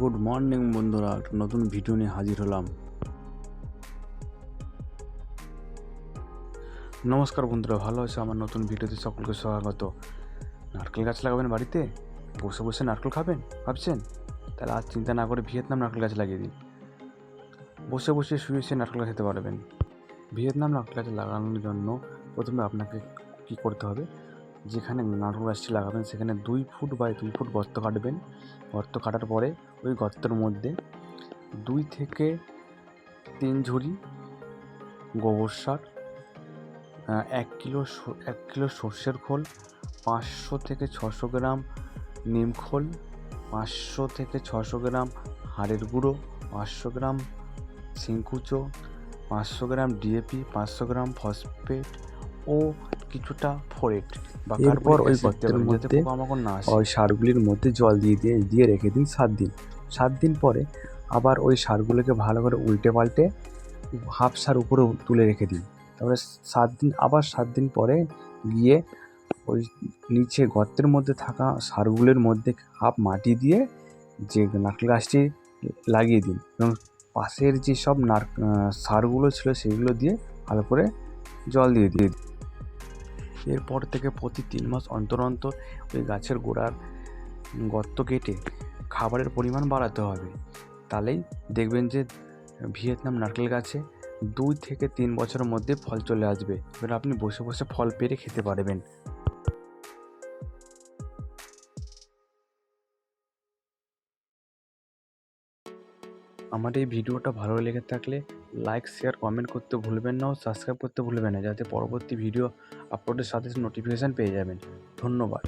Good morning বন্ধুরা, একটা নতুন ভিডিও নিয়ে হাজির হলাম। নমস্কার বন্ধুরা, ভালো আছে? আমার নতুন ভিডিওতে সকলকে স্বাগত। নারকেল গাছ লাগাবেন বাড়িতে? বসে বসে নারকেল খাবেন, ভাবছেন? তাহলে আর চিন্তা না করে ভিয়েতনাম নারকেল গাছ লাগিয়ে দিন। বসে বসে শুয়ে শুয়ে নারকেল গাছ খেতে পারবেন। ভিয়েতনাম নারকেল গাছ লাগানোর জন্য প্রথমে আপনাকে কী করতে হবে? যেখানে নারকেল গাছটি লাগাবেন, সেখানে দুই ফুট বাই দুই ফুট গর্ত কাটবেন। গর্ত কাটার পরে ওই গর্তের মধ্যে দুই থেকে তিন ঝুড়ি গোবর সার এক কিলো এক কিলো সর্ষের খোল, পাঁচশো থেকে ছশো গ্রাম নিম খোল, পাঁচশো থেকে ছশো গ্রাম হাড়ের গুঁড়ো, পাঁচশো গ্রাম সিংকুচো পাঁচশো গ্রাম ডিএপি, পাঁচশো গ্রাম ফসফেট ও কিছুটা ফোরেট বা এরপর ওই গর্তের মধ্যে ওই সারগুলির মধ্যে জল দিয়ে দিয়ে দিয়ে রেখে দিন সাত দিন। সাত দিন পরে আবার ওই সারগুলোকে ভালো করে উল্টে পাল্টে হাফ সার উপরে তুলে রেখে দিন। তারপরে সাত দিন আবার সাত দিন পরে গিয়ে ওই নিচে গর্তের মধ্যে থাকা সারগুলোর মধ্যে হাফ মাটি দিয়ে যে নারকেল গাছটি লাগিয়ে দিন এবং পাশের যে সব নার সারগুলো ছিল সেগুলো দিয়ে ভালো করে জল দিয়ে দিয়ে দিন। এরপর থেকে প্রতি তিন মাস অন্তর অন্তর ওই গাছের গোড়ার গর্ত কেটে খাবারের পরিমাণ বাড়াতে হবে। তাহলেই দেখবেন যে ভিয়েতনাম নারকেল গাছে দুই থেকে তিন বছরের মধ্যে ফল চলে আসবে। এবার আপনি বসে বসে ফল পেরে খেতে পারবেন। আমার এই ভিডিওটা ভালো লেগে থাকলে লাইক শেয়ার কমেন্ট করতে ভুলবেন না ও সাবস্ক্রাইব করতে ভুলবেন না, যাতে পরবর্তী ভিডিও আপলোডের সাথে নোটিফিকেশান পেয়ে যাবেন। ধন্যবাদ।